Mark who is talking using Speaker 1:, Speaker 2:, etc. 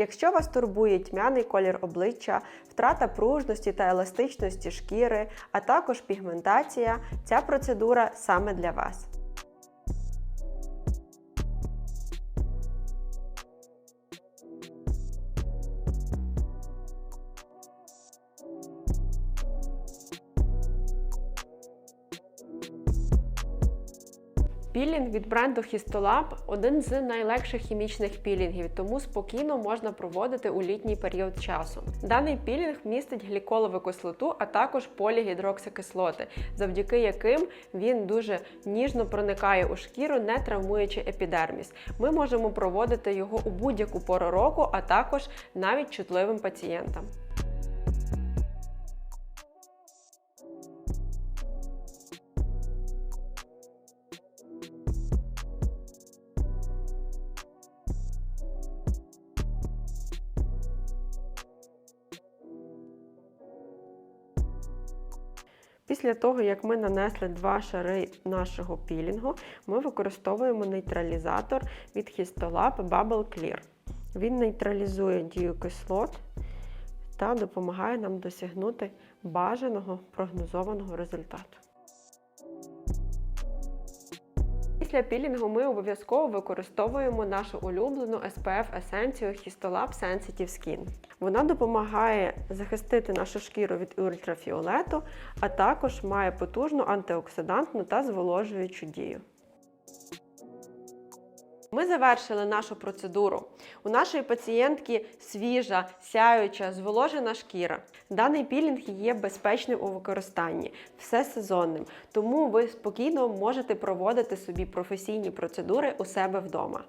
Speaker 1: Якщо вас турбує тьмяний колір обличчя, втрата пружності та еластичності шкіри, а також пігментація, ця процедура саме для вас. Пілінг від бренду Histolab – один з найлегших хімічних пілінгів, тому спокійно можна проводити у літній період часу. Даний пілінг містить гліколову кислоту, а також полігідроксикислоти, завдяки яким він дуже ніжно проникає у шкіру, не травмуючи епідерміс. Ми можемо проводити його у будь-яку пору року, а також навіть чутливим пацієнтам. Після того, як ми нанесли два шари нашого пілінгу, ми використовуємо нейтралізатор від Histolab Bubble Clear. Він нейтралізує дію кислот та допомагає нам досягнути бажаного прогнозованого результату. Після пілінгу ми обов'язково використовуємо нашу улюблену SPF есенцію Histolab Sensitive Skin. Вона допомагає захистити нашу шкіру від ультрафіолету, а також має потужну антиоксидантну та зволожуючу дію. Ми завершили нашу процедуру. У нашої пацієнтки свіжа, сяюча, зволожена шкіра. Даний пілінг є безпечним у використанні, все сезонним, тому ви спокійно можете проводити собі професійні процедури у себе вдома.